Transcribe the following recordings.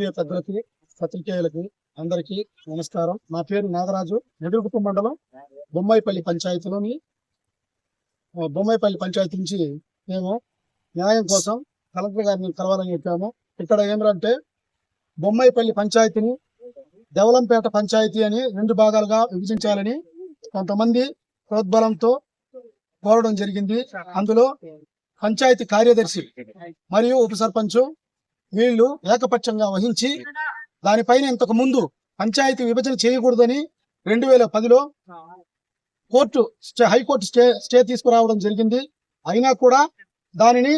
Media పెద్దలకి పత్రికేయులకి అందరికీ నమస్కారం. నా పేరు నాగరాజు. నెడుగుపు మండలం బొమ్మాయిపల్లి పంచాయతీలోని బొమ్మాయిపల్లి పంచాయతీ నుంచి మేము న్యాయం కోసం కలెక్టర్ గారిని కలవాలని చెప్పాము. ఇక్కడ ఏమిటంటే బొమ్మాయిపల్లి పంచాయతీని దేవలంపేట పంచాయతీ అని రెండు భాగాలుగా విభజించాలని కొంతమంది ప్రోద్బలంతో కోరడం జరిగింది. అందులో పంచాయతీ కార్యదర్శి మరియు ఉప సర్పంచ్ వీళ్ళు ఏకపక్షంగా వహించి దానిపైన ఇంతకు ముందు పంచాయతీ విభజన చేయకూడదని రెండు వేల పదిలో court stay high court stay stay తీసుకురావడం జరిగింది. అయినా కూడా దానిని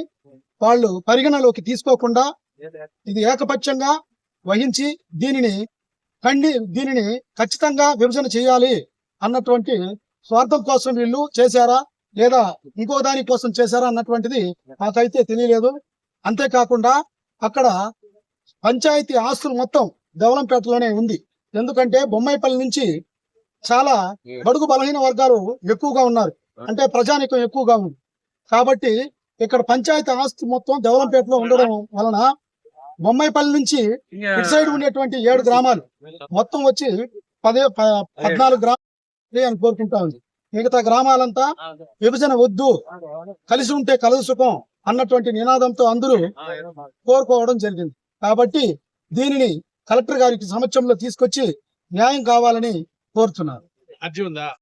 వాళ్ళు పరిగణలోకి తీసుకోకుండా ఇది ఏకపక్షంగా వహించి దీనిని ఖండి దీనిని ఖచ్చితంగా విభజన చేయాలి అన్నటువంటి స్వార్థం కోసం వీళ్ళు చేశారా లేదా ఇంకో దాని కోసం చేశారా అన్నటువంటిది నాకైతే తెలియలేదు. అంతేకాకుండా అక్కడ పంచాయతీ ఆస్తులు మొత్తం దేవలంపేటలోనే ఉంది. ఎందుకంటే బొమ్మాయిపల్లి నుంచి చాలా బడుగు బలహీన వర్గాలు ఎక్కువగా ఉన్నారు. అంటే ప్రజానికం ఎక్కువగా ఉంది. కాబట్టి ఇక్కడ పంచాయతీ ఆస్తి మొత్తం దేవలంపేటలో ఉండడం వలన బొమ్మాయిపల్లి నుంచి ఇటు సైడ్ ఉండేటువంటి ఏడు గ్రామాలు మొత్తం వచ్చి పదే ప- పద్నాలుగు గ్రామాలు అని కోరుకుంటా ఉంది. మిగతా గ్రామాలంతా విభజన వద్దు. కలిసి ఉంటే కలదు సుఖం. అన్నటువంటి నినాదంతో అందరూ కోరుకోవడం జరిగింది. కాబట్టి దీనిని కలెక్టర్ గారికి సమక్షంలో తీసుకొచ్చి న్యాయం కావాలని కోరుతున్నారు. అర్జీ ఉందా?